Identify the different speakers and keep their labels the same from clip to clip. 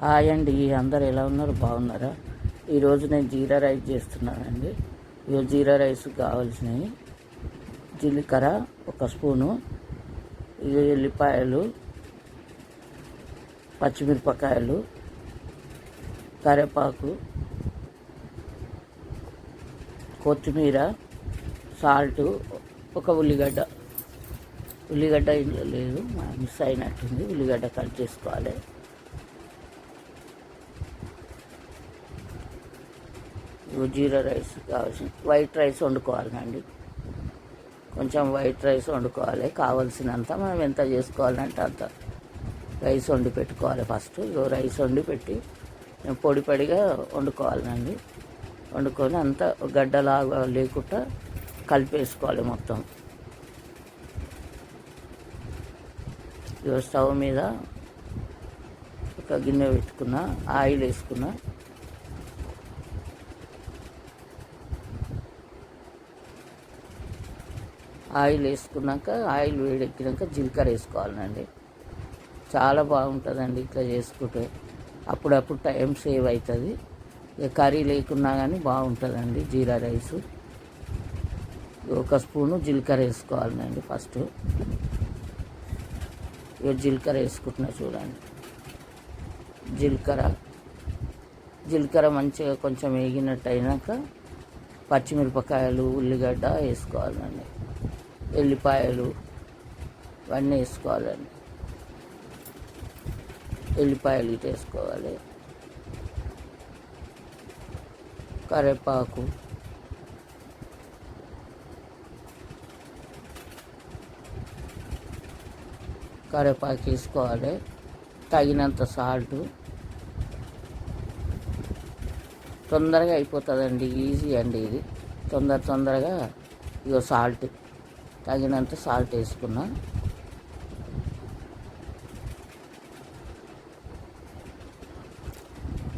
Speaker 1: Hi అండి అందరు ఎలా ఉన్నారు? బాగున్నారా? ఈరోజు నేను జీరా రైస్ చేస్తున్నానండి. ఇవి జీరా రైస్ కావాల్సినవి. జీలకర్ర ఒక స్పూను. ఇవి ఎల్లిపాయలు పచ్చిమిరపకాయలు కరివేపాకు కొత్తిమీర సాల్ట్ ఒక ఉల్లిగడ్డ. ఉల్లిగడ్డ ఇంట్లో లేదు మిస్ అయినట్టుంది. ఉల్లిగడ్డ కట్ చేసుకోవాలి. జీరా రైస్ కావాల్సిన వైట్ రైస్ వండుకోవాలండి కొంచెం వైట్ రైస్ వండుకోవాలి. కావాల్సినంత మనం ఎంత చేసుకోవాలంటే అంత రైస్ వండి పెట్టుకోవాలి ఫస్ట్. ఇగో రైస్ వండి పెట్టి పొడి పొడిగా వండుకోవాలండి. వండుకొని అంత గడ్డలాగా లేకుండా కలిపేసుకోవాలి మొత్తం. ఇగో స్టవ్ మీద ఒక గిన్నె పెట్టుకున్న ఆయిల్ వేసుకున్నా ఆయిల్ వేసుకున్నాక ఆయిల్ వేడెక్కినాక జీలకర్ర వేసుకోవాలండి. చాలా బాగుంటుందండి ఇట్లా చేసుకుంటే. అప్పుడప్పుడు టైం సేవ్ అవుతుంది. ఇక కర్రీ లేకున్నా కానీ బాగుంటుందండి జీరా రైస్. ఒక స్పూను జీలకర్ర వేసుకోవాలండి ఫస్ట్. ఇక జీలకర్ర వేసుకుంటున్నా చూడండి. జీలకర్ర జీలకర్ర మంచిగా కొంచెం వేగినట్టు అయినాక పచ్చిమిరపకాయలు ఉల్లిగడ్డ వేసుకోవాలండి. ఎల్లిపాయలు ఇవన్నీ వేసుకోవాలండి. ఎల్లిపాయలు ఇటు వేసుకోవాలి. కరివేపాకు. కరివేపాకు వేసుకోవాలి. తగినంత సాల్ట్ తొందరగా అయిపోతుందండి ఈజీ అండి ఇది. తొందర తొందరగా ఇగో సాల్ట్ తగినంత సాల్ట్ వేసుకున్నా.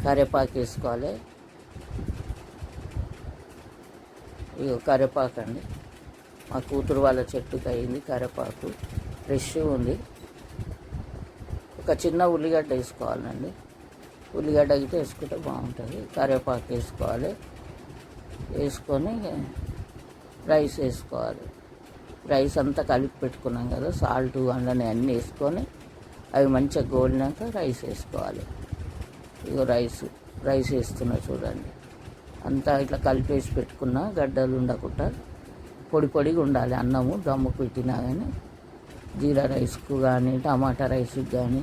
Speaker 1: కరివేపాకు వేసుకోవాలి. ఇగో కరివేపాకు అండి. మా కూతురు వాళ్ళ చెట్టుకి అయింది కరివేపాకు. ఫ్రెష్ ఉంది. ఒక చిన్న ఉల్లిగడ్డ వేసుకోవాలండి. ఉల్లిగడ్డ అయితే వేసుకుంటే బాగుంటుంది. కరివేపాకు వేసుకోవాలి. వేసుకొని రైస్ వేసుకోవాలి. రైస్ అంతా కలిపి పెట్టుకున్నాం కదా సాల్ట్ అందులోనే అన్నీ వేసుకొని అవి మంచిగా గోలినాక రైస్ వేసుకోవాలి. ఇగో రైస్ రైస్ వేస్తున్నా చూడండి. అంతా ఇట్లా కలిపేసి పెట్టుకున్నా గడ్డలు ఉండకుండా పొడి పొడిగా ఉండాలి. అన్నము దమ్ము పెట్టినా కానీ జీరా రైస్కు కానీ టమాటా రైస్కి కానీ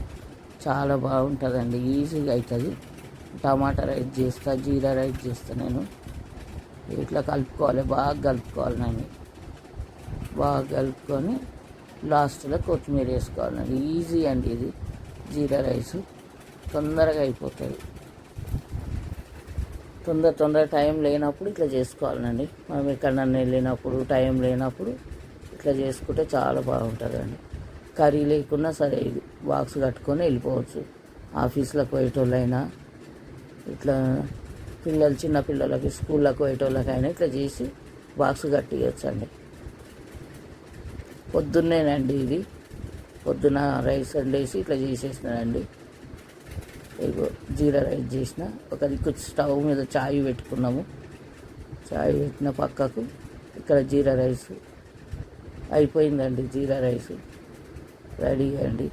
Speaker 1: చాలా బాగుంటుందండి. ఈజీగా అవుతుంది టమాటా రైస్ చేస్తా జీరా రైస్ చేస్తా నేను. ఇట్లా కలుపుకోవాలి బాగా కలుపుకోవాలి నేను బాగా కలుపుకొని లాస్ట్లో కొత్తిమీర వేసుకోవాలండి ఈజీ అండి ఇది. జీరా రైస్ తొందరగా అయిపోతుంది. తొందర తొందర టైం లేనప్పుడు ఇట్లా చేసుకోవాలండి. మనం ఎక్కడన్నా వెళ్ళినప్పుడు టైం లేనప్పుడు ఇట్లా చేసుకుంటే చాలా బాగుంటుందండి. కర్రీ లేకున్నా సరే ఇది బాక్స్ కట్టుకొని వెళ్ళిపోవచ్చు. ఆఫీస్లకు పోయేటోళ్ళైనా ఇట్లా పిల్లలు చిన్న పిల్లలకి స్కూళ్ళకి పోయేటోళ్ళకైనా ఇట్లా చేసి బాక్స్ కట్టియచ్చండి. పొద్దున్నేనండి ఇది. పొద్దున రైస్ వండేసి ఇట్లా చేసేసినానండి. ఇగో జీరా రైస్ చేసిన. ఒక దిక్కు స్టవ్ మీద చాయ్ పెట్టుకున్నాము. చాయ్ పెట్టిన పక్కకు ఇక్కడ జీరా రైస్ అయిపోయిందండి జీరా రైస్. రెడీ అండి.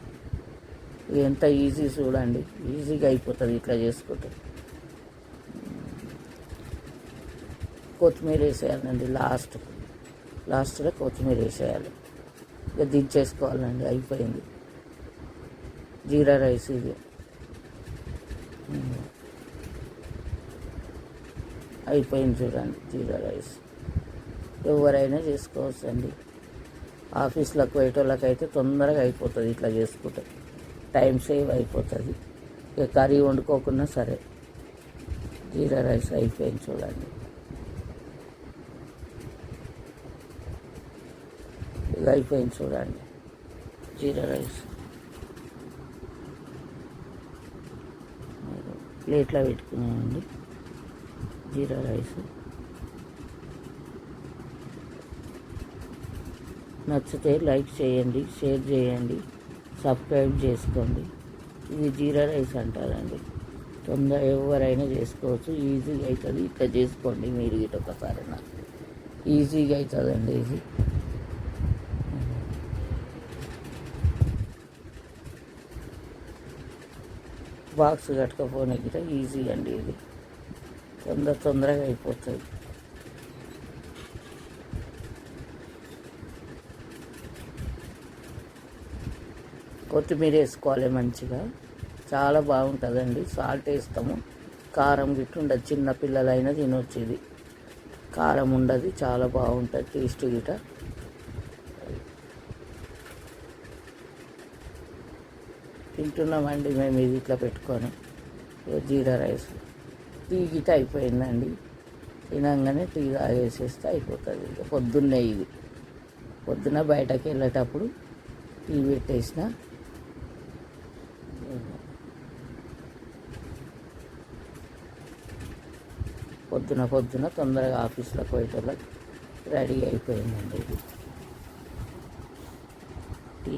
Speaker 1: ఎంత ఈజీ చూడండి. ఈజీగా అయిపోతుంది ఇట్లా చేసుకుంటే. కొత్తిమీర వేసేయాలండి లాస్ట్. లాస్ట్లో కొత్తిమీర వేసేయాలి ఇక దించేసుకోవాలండి అయిపోయింది. జీరా రైస్ ఇది. అయిపోయింది చూడండి జీరా రైస్. ఎవరైనా చేసుకోవచ్చు అండి ఆఫీస్లకు పోయేటోళ్ళకి అయితే తొందరగా అయిపోతుంది ఇట్లా చేసుకుంటే. టైం సేవ్ అయిపోతుంది. ఇక కర్రీ వండుకోకున్నా సరే. జీరా రైస్ అయిపోయింది చూడండి. ఇక అయిపోయింది చూడండి. జీరా రైస్. ప్లేట్లో పెట్టుకున్నామండి. జీరా రైస్. నచ్చితే లైక్ చేయండి షేర్ చేయండి సబ్స్క్రైబ్ చేసుకోండి. ఇది జీరా రైస్ అంటారండి. తొందర ఎవరైనా చేసుకోవచ్చు. ఈజీగా అవుతుంది. ఇట్లా చేసుకోండి మీరు. ఇటు ఒకసారి ఈజీగా అవుతుందండి ఇది. బాక్స్ కట్టుకపోనికి ఈజీ అండి ఇది. తొందర తొందరగా అయిపోతుంది కొత్తిమీర వేసుకోవాలి మంచిగా. చాలా బాగుంటుందండి. సాల్ట్ వేస్తాము. కారం గిట్ట ఉండదు. చిన్న పిల్లలైనా తినొచ్చు ఇది. కారం ఉండదు. చాలా బాగుంటుంది. టేస్ట్ గిట తింటున్నామండి మేము ఇది ఇట్లా పెట్టుకొని. జీరా రైస్. టీ గిట అయిపోయిందండి. తినంగానే టీ తాగేసేస్తే అయిపోతుంది. ఇక పొద్దున్నే ఇది. పొద్దున బయటకు వెళ్ళేటప్పుడు టీ పెట్టేసిన. పొద్దున పొద్దున తొందరగా ఆఫీస్లో పోయేటోళ్ళకి రెడీ అయిపోయిందండి ఇది. టీ.